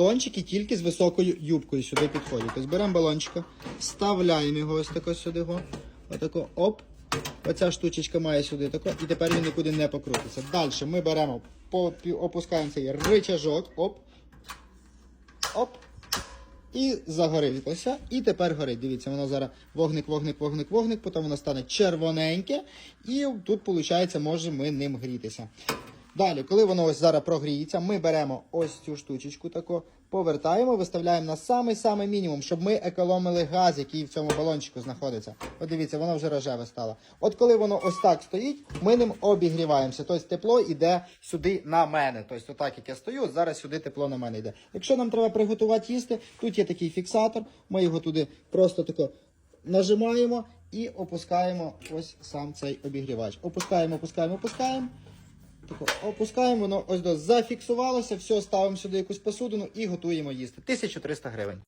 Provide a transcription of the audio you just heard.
Балончики тільки з високою юбкою сюди підходять. Тобто беремо балончика, вставляємо його ось тако сюди. Отако, оп. Оця штучечка має сюди тако, і тепер він нікуди не покрутиться. Далі ми беремо, опускаємо цей ричажок, оп. Оп. І загорілося. І тепер горить. Дивіться, воно зараз вогник, вогник, вогник, вогник, потім воно стане червоненьке. І тут, виходить, можемо ми ним грітися. Далі, коли воно ось зараз прогріється, ми беремо ось цю штучечку таку, повертаємо, виставляємо на самий-самий мінімум, щоб ми економили газ, який в цьому балончику знаходиться. От дивіться, воно вже рожеве стало. От коли воно ось так стоїть, ми ним обігріваємося. Тобто тепло йде сюди на мене. Тобто, отак як я стою, зараз сюди тепло на мене йде. Якщо нам треба приготувати їсти, тут є такий фіксатор, ми його туди просто тако нажимаємо і опускаємо ось сам цей обігрівач. Опускаємо, опускаємо, опускаємо. Тако опускаємо, воно ось до зафіксувалося, все, ставимо сюди якусь посудину і готуємо їсти. 1300 гривень.